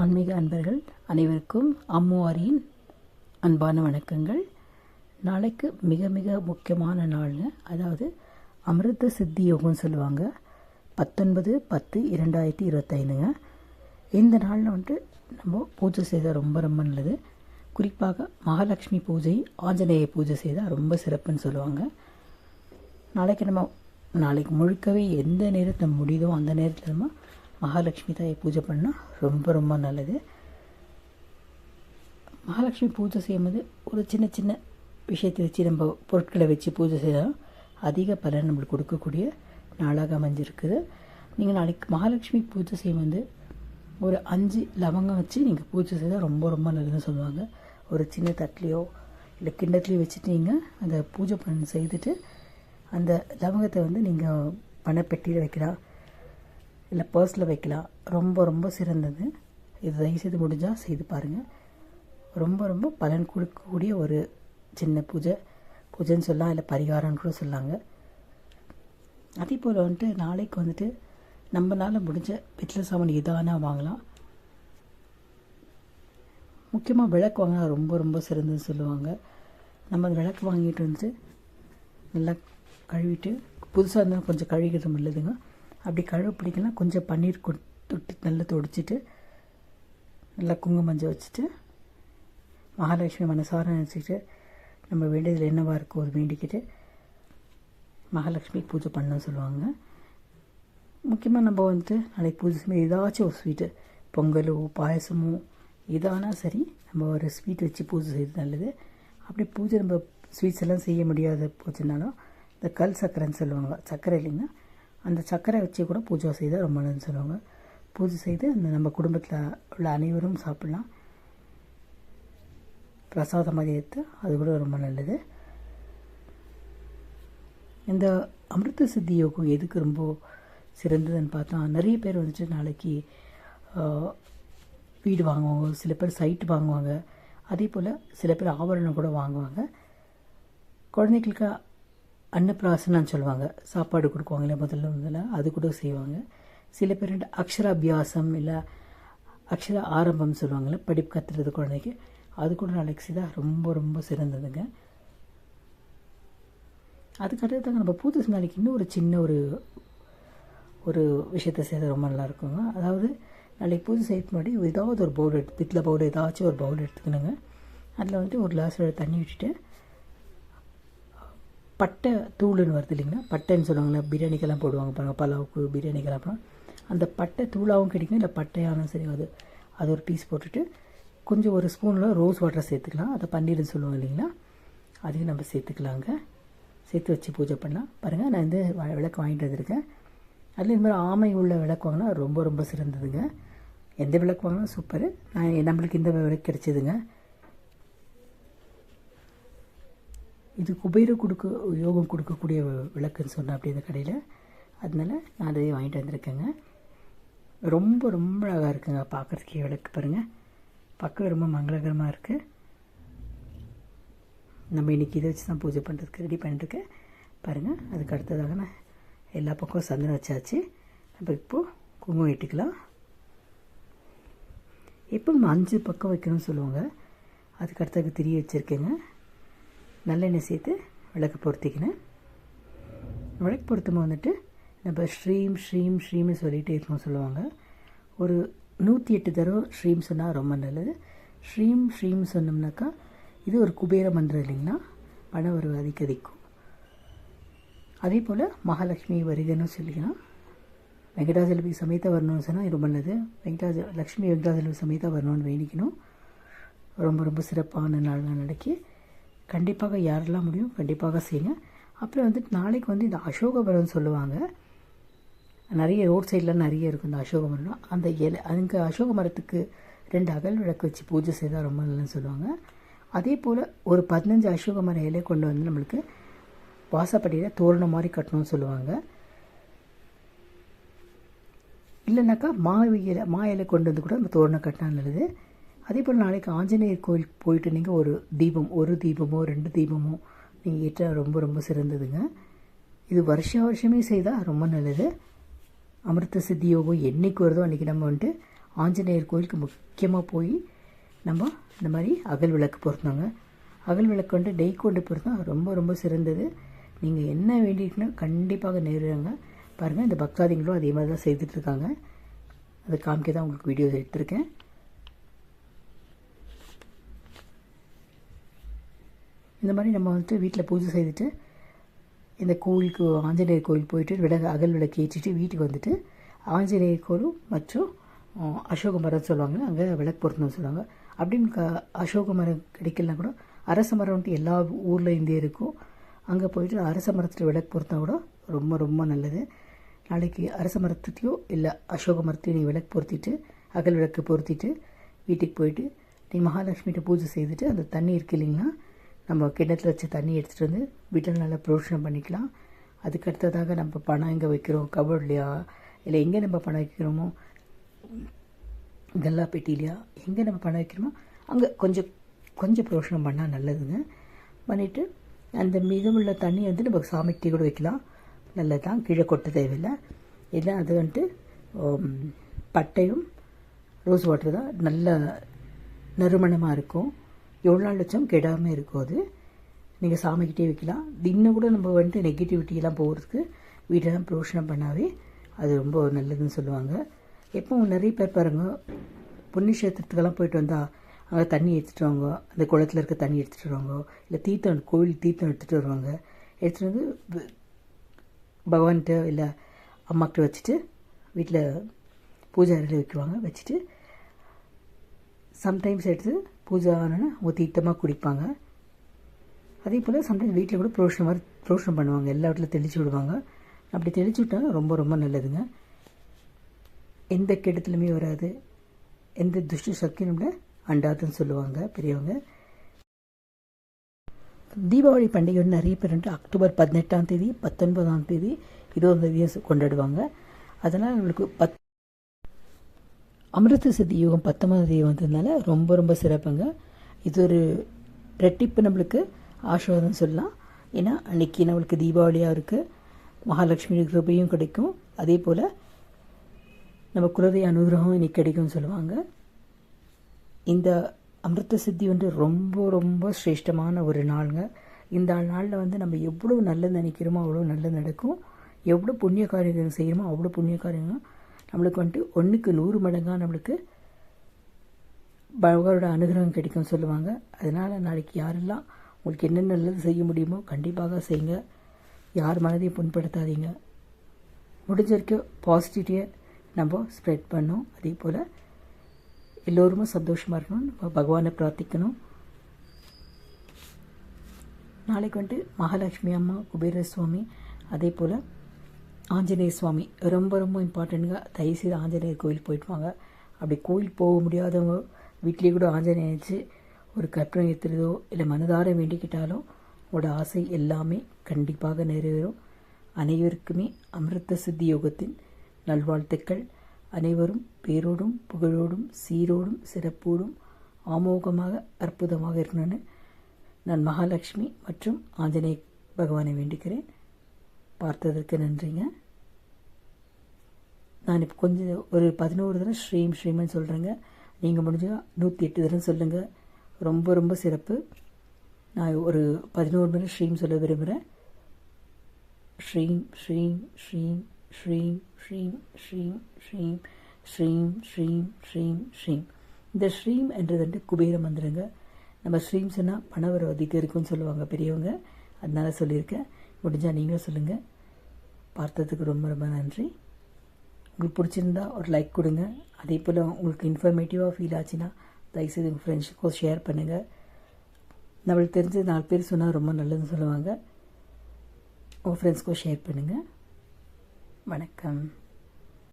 ஆன்மீக அன்பர்கள் அனைவருக்கும் அம்முவாரியின் அன்பான வணக்கங்கள். நாளைக்கு மிக மிக முக்கியமான நாள்ங்க அதாவது அமிர்த சித்தி யோகம்னு சொல்லுவாங்க. பத்தொன்பது பத்து இரண்டாயிரத்தி இருபத்தைந்துங்க. இந்த நாளில் வந்துட்டு நம்ம பூஜை செய்தால் ரொம்ப ரொம்ப நல்லது. குறிப்பாக மகாலட்சுமி பூஜை ஆஞ்சநேய பூஜை செய்தால் ரொம்ப சிறப்புன்னு சொல்லுவாங்க. நாளைக்கு நம்ம நாளைக்கு முழுக்கவே எந்த நேரத்தில் முடியுதோ அந்த நேரத்தில் நம்ம மகாலட்சுமி தாயை பூஜை பண்ணால் ரொம்ப ரொம்ப நல்லது. மகாலட்சுமி பூஜை செய்யும்போது ஒரு சின்ன சின்ன விஷயத்தை வச்சு நம்ம பொருட்களை வச்சு பூஜை செய்தால் அதிக பலன் நம்மளுக்கு கொடுக்கக்கூடிய நாளாக அமைஞ்சிருக்குது. நீங்கள் நாளைக்கு மகாலட்சுமி பூஜை செய்யும்போது ஒரு அஞ்சு லவங்கம் வச்சு நீங்கள் பூஜை செய்தால் ரொம்ப ரொம்ப நல்லதுன்னு சொல்லுவாங்க. ஒரு சின்ன தட்டிலையோ இல்லை கிண்ணத்துலையோ வச்சுட்டு நீங்கள் அந்த பூஜை பண்ண செய்துட்டு அந்த லவங்கத்தை வந்து நீங்கள் பணப்பெட்டியில் வைக்கலாம். இல்லை பர்ஸில் வைக்கலாம். ரொம்ப ரொம்ப சிறந்தது. இது தயவுசெய்து முடிஞ்சால் செய்து பாருங்கள் ரொம்ப ரொம்ப பலன் கொடுக்கக்கூடிய ஒரு சின்ன பூஜை. பூஜைன்னு சொல்லலாம் இல்லை பரிகாரம்னு கூட சொல்லாங்க. அதே போல் வந்துட்டு நாளைக்கு வந்துட்டு நம்மளால் முடிஞ்ச பித்தளை சாமான் எதானா வாங்கலாம். முக்கியமாக விளக்கு வாங்கினா ரொம்ப ரொம்ப சிறந்ததுன்னு சொல்லுவாங்க. நம்ம அந்த விளக்கு வாங்கிட்டு வந்துட்டு நல்லா கழுவிட்டு புதுசாக இருந்தாலும் கொஞ்சம் கழுவிக்கிறது நல்லதுங்க. அப்படி கழுவு பிடிக்கலாம் கொஞ்சம் பன்னீர் கொட்டு தொட்டு நல்லா தொடிச்சிட்டு நல்லா குங்குமஞ்சள் வச்சுட்டு மகாலட்சுமி மனசார நினச்சிக்கிட்டு நம்ம வேண்டியதில் என்னவாக இருக்கோ அது வேண்டிக்கிட்டு மகாலட்சுமி பூஜை பண்ண சொல்லுவாங்க. முக்கியமாக நம்ம வந்துட்டு நாளைக்கு பூஜை செய்யும் ஏதாச்சும் ஒரு ஸ்வீட்டு பொங்கலோ பாயசமோ எதானா சரி நம்ம ஒரு ஸ்வீட் வச்சு பூஜை செய்கிறது நல்லது. அப்படி பூஜை நம்ம ஸ்வீட்ஸ் எல்லாம் செய்ய முடியாத போச்சுனாலும் இந்த கல் சக்கரைன்னு சொல்லுவாங்க. சர்க்கரை இல்லைங்கன்னா அந்த சர்க்கரை வச்சு கூட பூஜை செய்தால் ரொம்ப நல்லதுன்னு சொல்லுவாங்க. பூஜை செய்து அந்த நம்ம குடும்பத்தில் உள்ள அனைவரும் சாப்பிட்லாம். பிரசாதம் மாதிரி எடுத்து அது கூட ரொம்ப நல்லது. இந்த அமிர்த சித்தி யோகம் எதுக்கு ரொம்ப சிறந்ததுன்னு பார்த்தா நிறைய பேர் வந்துட்டு நாளைக்கு வீடு வாங்குவாங்க சில பேர் சைட்டு வாங்குவாங்க. அதே போல் சில பேர் ஆபரணம் கூட வாங்குவாங்க. குழந்தைகளுக்கு அன்னப்பிராசனான்னு சொல்லுவாங்க. சாப்பாடு கொடுக்குவாங்களே முதல்ல முதல்ல அது கூட செய்வாங்க. சில பேர் அக்ஷராபியாசம் இல்லை அக்ஷர ஆரம்பம் சொல்லுவாங்கள்ல படிப்பு கற்றுறது குழந்தைக்கு. அது கூட நாளைக்கு செய்தால் ரொம்ப ரொம்ப சிறந்ததுங்க. அதுக்கடுத்து நம்ம பூத்து நாளைக்கு இன்னும் ஒரு சின்ன ஒரு ஒரு விஷயத்த செய்தால் ரொம்ப நல்லா இருக்குங்க அதாவது நாளைக்கு பூஜை செய்யறதுக்கு முன்னாடி ஏதாவது ஒரு பவுல் எடுத்து பித்தில் பவுல் ஏதாச்சும் ஒரு பவுல் எடுத்துக்கணுங்க. அதில் வந்துட்டு ஒரு கிளாஸ் தண்ணி விட்டுட்டு பட்டை தூளுன்னு வருது இல்லைங்களா? பட்டைன்னு சொல்லுவாங்களே பிரியாணிக்கெல்லாம் போடுவாங்க பாருங்கள் பலாவுக்கு பிரியாணிக்கெல்லாம் அப்புறம் அந்த பட்டை தூளாகவும் கிடைக்கும் இல்லை பட்டையானும் சரி அது அது ஒரு பீஸ் போட்டுட்டு கொஞ்சம் ஒரு ஸ்பூனில் ரோஸ் வாட்டர் சேர்த்துக்கலாம். அதை பன்னீர்னு சொல்லுவோம் இல்லைங்களா? அதையும் நம்ம சேர்த்துக்கலாங்க. சேர்த்து வச்சு பூஜை பண்ணலாம். பாருங்கள் நான் வந்து விளக்கு வாங்கிட்டு வந்திருக்கேன். அதில் இந்த மாதிரி ஆமை உள்ள விளக்கு வாங்கினா ரொம்ப ரொம்ப சிறந்ததுங்க. எந்த விளக்கு வாங்கினா சூப்பர். நான் நம்மளுக்கு இந்த விளக்கு கிடச்சிதுங்க. இது குபேர கொடுக்க யோகம் கொடுக்கக்கூடிய விளக்குன்னு சொன்னேன் அப்படி இந்த கடையில். அதனால நான் அதையும் வாங்கிட்டு வந்திருக்கேங்க. ரொம்ப ரொம்ப அழகாக இருக்குங்க பார்க்குறதுக்கே விளக்கு பாருங்கள் பக்கம் ரொம்ப மங்களகரமாக இருக்குது நம்ம இன்றைக்கி இதை வச்சு தான் பூஜை பண்ணுறதுக்கு ரெடி பண்ணிட்டுருக்கேன். பாருங்கள் அதுக்கு அடுத்ததாக நான் எல்லா பக்கம் சந்தனம் வச்சாச்சு. நம்ம இப்போது குங்குமம் இட்டுக்கலாம். எப்போ நம்ம அஞ்சு பக்கம் வைக்கணும்னு சொல்லுவாங்க. அதுக்கு அடுத்தது திரிய வச்சுருக்கேங்க. நல்லெண்ணெய் சேர்த்து விளக்கு பொருத்திக்கினேன் விளக்கு பொருத்தும் வந்துட்டு நம்ம ஸ்ரீம் ஸ்ரீம் ஸ்ரீம்னு சொல்லிகிட்டே இருக்கணும் சொல்லுவாங்க. ஒரு நூற்றி எட்டு தடவை ஸ்ரீம் சொன்னால் ரொம்ப நல்லது. ஸ்ரீம் ஸ்ரீம் சொன்னோம்னாக்கா இது ஒரு குபேர மந்திரம் இல்லைங்களா? பண ஒரு அதிகரிக்கும். அதே போல் மகாலட்சுமி வருகன்னு சொல்லிக்கலாம் வெங்கடாஜலபதி சமேதா வரணும்னு சொன்னால் ரொம்ப நல்லது. வெங்கடாஜ லக்ஷ்மி வெங்கடாஜலபதி சமேதா வரணும்னு வேண்டிக்கணும். ரொம்ப ரொம்ப சிறப்பான நாள் நாளைக்கு கண்டிப்பாக யாரெல்லாம் முடியும் கண்டிப்பாக செய்யுங்க. அப்புறம் வந்துட்டு நாளைக்கு வந்து இந்த அசோகவரம் சொல்லுவாங்க. நிறைய ரோட் சைடெலாம் நிறைய இருக்கும் இந்த அசோக மரம் அந்த இலை அங்கே அசோக மரத்துக்கு ரெண்டு அகல் விளக்கு வச்சு பூஜை செய்தால் ரொம்ப நல்லதுன்னு சொல்லுவாங்க. அதே போல் ஒரு பதினஞ்சு அசோக மர இலை கொண்டு வந்து நம்மளுக்கு வாசப்படியில் தோரணம் மாதிரி கட்டணும்னு சொல்லுவாங்க. இல்லைனாக்கா மா இலை மா இலை கொண்டு வந்து கூட அந்த தோரணம் கட்டினா நல்லது. அதே போல் நாளைக்கு ஆஞ்சநேயர் கோயிலுக்கு போயிட்டு நீங்கள் ஒரு தீபம் ஒரு தீபமோ ரெண்டு தீபமோ நீங்கள் ஏற்றால் ரொம்ப ரொம்ப சிறந்ததுங்க. இது வருஷ வருஷமே செய்தால் ரொம்ப நல்லது. அமிர்த சித்தி யோகம் என்றைக்கு வருதோ அன்றைக்கி நம்ம வந்துட்டு ஆஞ்சநேயர் கோயிலுக்கு முக்கியமாக போய் நம்ம இந்த மாதிரி அகல் விளக்கு பொருத்தோங்க அகல் விளக்கு வந்து டெய் கொண்டு பொருத்தா ரொம்ப ரொம்ப சிறந்தது. நீங்கள் என்ன வேண்டிட்டுனா கண்டிப்பாக நேருங்க. பாருங்கள் இந்த பக்தாதிங்களும் அதே மாதிரி தான் செய்துட்ருக்காங்க அதை காமிக்க தான் உங்களுக்கு வீடியோ எடுத்திருக்கேன். இந்த மாதிரி நம்ம வந்துட்டு வீட்டில் பூஜை செய்துட்டு இந்த கோவிலுக்கு ஆஞ்சநேயர் கோவில் போயிட்டு விளக்கு அகல் விளக்கு ஏற்றிட்டு வீட்டுக்கு வந்துட்டு ஆஞ்சநேயர் கோயிலும் மற்றும் அசோக மரம் சொல்லுவாங்க. அங்கே விளக்கு பொருத்தணும்னு சொல்லுவாங்க. அப்படின்னு க அசோக மரம் கிடைக்கலனா கூட அரச மரம் வந்துட்டு எல்லா ஊரில் இந்திய இருக்கும். அங்கே போயிட்டு அரச மரத்தில் விளக்கு பொருத்தா கூட ரொம்ப ரொம்ப நல்லது. நாளைக்கு அரச மரத்துலேயோ இல்லை அசோக மரத்தையும் நீ விளக்கு பொருத்திட்டு அகல் விளக்கு பொருத்திட்டு வீட்டுக்கு போயிட்டு நீ மகாலட்சுமிகிட்ட பூஜை செய்துட்டு அந்த தண்ணி இருக்கு இல்லைங்களா நம்ம கிணத்துல வச்ச தண்ணி எடுத்துகிட்டு வந்து வீட்டில் நல்லா புரோஷனம் பண்ணிக்கலாம். அதுக்கு அடுத்ததாக நம்ம பணம் எங்கே வைக்கிறோம்? கபோர்ட்லையா? இல்லை எங்கே நம்ம பணம் வைக்கிறோமோ? கல்லா பெட்டிலையா? எங்கே நம்ம பணம் வைக்கிறோமோ? அங்கே கொஞ்சம் கொஞ்சம் புரோஷனம் பண்ணால் நல்லதுங்க. பண்ணிவிட்டு அந்த மீதமுள்ள தண்ணி வந்து நம்ம சாமிக்கிட்டே கூட வைக்கலாம். நல்லது தான் கீழே கொட்ட தேவையில்லை. இல்லை அது வந்துட்டு பட்டையும் ரோஸ் வாட்டர் தான். நல்ல நறுமணமாக இருக்கும். எவ்வளோ நாள் வச்சும் கெடாமல் இருக்கும் அது. நீங்கள் சாமிக்கிட்டே வைக்கலாம். இன்னும் கூட நம்ம வந்துட்டு நெகட்டிவிட்டியெல்லாம் போகிறதுக்கு வீட்டெல்லாம் புரோஷனம் பண்ணாவே அது ரொம்ப நல்லதுன்னு சொல்லுவாங்க. எப்பவும் நிறைய பேர் பாருங்க புண்ணியக்ஷேத்திரத்துக்கெல்லாம் போயிட்டு வந்தால் அங்கே தண்ணி எடுத்துகிட்டு வாங்க அந்த குளத்துல இருக்க தண்ணி எடுத்துகிட்டு வருவாங்க. இல்லை தீர்த்தம் கோவில் தீர்த்தம் எடுத்துகிட்டு வருவாங்க. எடுத்துகிட்டு வந்து பகவான்கிட்ட இல்லை அம்மாக்கிட்ட வச்சுட்டு வீட்டில் பூஜை அறையில் வைக்குவாங்க. வச்சுட்டு சம்டைம்ஸ் எடுத்து பூஜை ஆனோன்னா அவங்க தீர்த்தமாக குடிப்பாங்க. அதே போல் சம்டைம்ஸ் வீட்டில் கூட புரோஷனம் மாதிரி புரோஷனம் பண்ணுவாங்க. எல்லா இடத்துல தெளிச்சு விடுவாங்க. அப்படி தெளிச்சு விட்டாங்க ரொம்ப ரொம்ப நல்லதுங்க. எந்த கெடுதலுமே வராது. எந்த துஷ்ட சக்தியும் நம்மளை அண்டாதுன்னு சொல்லுவாங்க பெரியவங்க. தீபாவளி பண்டிகை வந்து நிறைய பேர் வந்து அக்டோபர் பதினெட்டாம் தேதி பத்தொன்பதாம் தேதி இது தேதியும் கொண்டாடுவாங்க. அதனால் நம்மளுக்கு பத் அமிர்த சித்தி யுகம் பத்தொன்பதாம் தேதி வந்ததுனால ரொம்ப ரொம்ப சிறப்புங்க. இது ஒரு ரெட்டிப்பு நம்மளுக்கு ஆசீர்வாதம் சொல்லலாம். ஏன்னா அன்னைக்கு நம்மளுக்கு தீபாவளியாக இருக்குது மகாலட்சுமி கிருபையும் கிடைக்கும். அதே போல் நம்ம குலதெய்வ அனுகிரகம் இன்னைக்கு கிடைக்கும்னு சொல்லுவாங்க. இந்த அமிர்த சித்தி வந்து ரொம்ப ரொம்ப சிரேஷ்டமான ஒரு நாளுங்க. இந்த நாளில் வந்து நம்ம எவ்வளோ நல்லது நினைக்கிறோமோ அவ்வளோ நல்லது நடக்கும். எவ்வளோ புண்ணிய காரியங்கள் செய்கிறோமோ அவ்வளோ புண்ணிய காரியங்கள் நம்மளுக்கு வந்துட்டு ஒன்றுக்கு நூறு மடங்காக நம்மளுக்கு பகவானோட அனுகிரகம் கிடைக்கும்னு சொல்லுவாங்க. அதனால் நாளைக்கு யாரெல்லாம் உங்களுக்கு என்ன நல்லது செய்ய முடியுமோ கண்டிப்பாக செய்யுங்க. யார் மனதையும் புண்படுத்தாதீங்க. முடிஞ்ச வரைக்கும் பாசிட்டிவிட்டியை நம்ம ஸ்ப்ரெட் பண்ணோம். அதே போல் எல்லோருமே சந்தோஷமாக இருக்கணும் நம்ம பகவானை பிரார்த்திக்கணும். நாளைக்கு வந்துட்டு மகாலட்சுமி அம்மா குபேர சுவாமி அதே போல் ஆஞ்சநேய சுவாமி ரொம்ப ரொம்ப இம்பார்ட்டண்ட்டுங்க தயவுசெய்து ஆஞ்சநேயர் கோயில் போயிட்டு வாங்க. அப்படி கோயில் போக முடியாதவங்க வீட்லேயே கூட ஆஞ்சநேயர் வச்சு ஒரு கற்பனை ஏற்றுறதோ இல்லை மனதார வேண்டிக்கிட்டாலும் உங்களோட ஆசை எல்லாமே கண்டிப்பாக நிறைவேறும். அனைவருக்குமே அமிர்த சித்தி யோகத்தின் நல்வாழ்த்துக்கள். அனைவரும் பேரோடும் புகழோடும் சீரோடும் சிறப்போடும் ஆமோகமாக அற்புதமாக இருக்கணும்னு நான் மகாலட்சுமி மற்றும் ஆஞ்சநேய பகவானை வேண்டிக்கிறேன். பார்த்ததற்கு நன்றிங்க நான் இப்போ கொஞ்சம் ஒரு பதினோரு தடவை ஸ்ரீம் ஸ்ரீம்னு சொல்கிறேங்க நீங்கள் முடிஞ்சால் நூற்றி எட்டு தடவை சொல்லுங்கள் ரொம்ப ரொம்ப சிறப்பு நான் ஒரு பதினோரு தினம் ஸ்ரீம் சொல்ல விரும்புகிறேன் ஸ்ரீம் ஸ்ரீம் ஸ்ரீம் ஸ்ரீம் ஸ்ரீம் ஸ்ரீம் ஸ்ரீம் ஸ்ரீம் ஸ்ரீம் ஸ்ரீம் ஸ்ரீம் இந்த ஸ்ரீம் என்றது வந்து குபேர மந்திரங்க நம்ம ஸ்ரீம் சொன்னால் பணவரம் அதிகம் இருக்குன்னு சொல்லுவாங்க பெரியவங்க அதனால் சொல்லியிருக்கேன் முடிஞ்சால் நீங்களும் சொல்லுங்கள் பார்த்ததுக்கு ரொம்ப ரொம்ப நன்றி. உங்களுக்கு பிடிச்சிருந்தா ஒரு லைக் கொடுங்க. அதே போல் உங்களுக்கு இன்ஃபர்மேட்டிவாக ஃபீல் ஆச்சுன்னா தயவுசெய்து உங்கள் ஃப்ரெண்ட்ஸுக்கும் ஷேர் பண்ணுங்கள் நம்மளுக்கு தெரிஞ்சு நாலு பேர் சொன்னால் ரொம்ப நல்லதுன்னு சொல்லுவாங்க. உங்கள் ஃப்ரெண்ட்ஸ்க்கும் ஷேர் பண்ணுங்கள் வணக்கம்.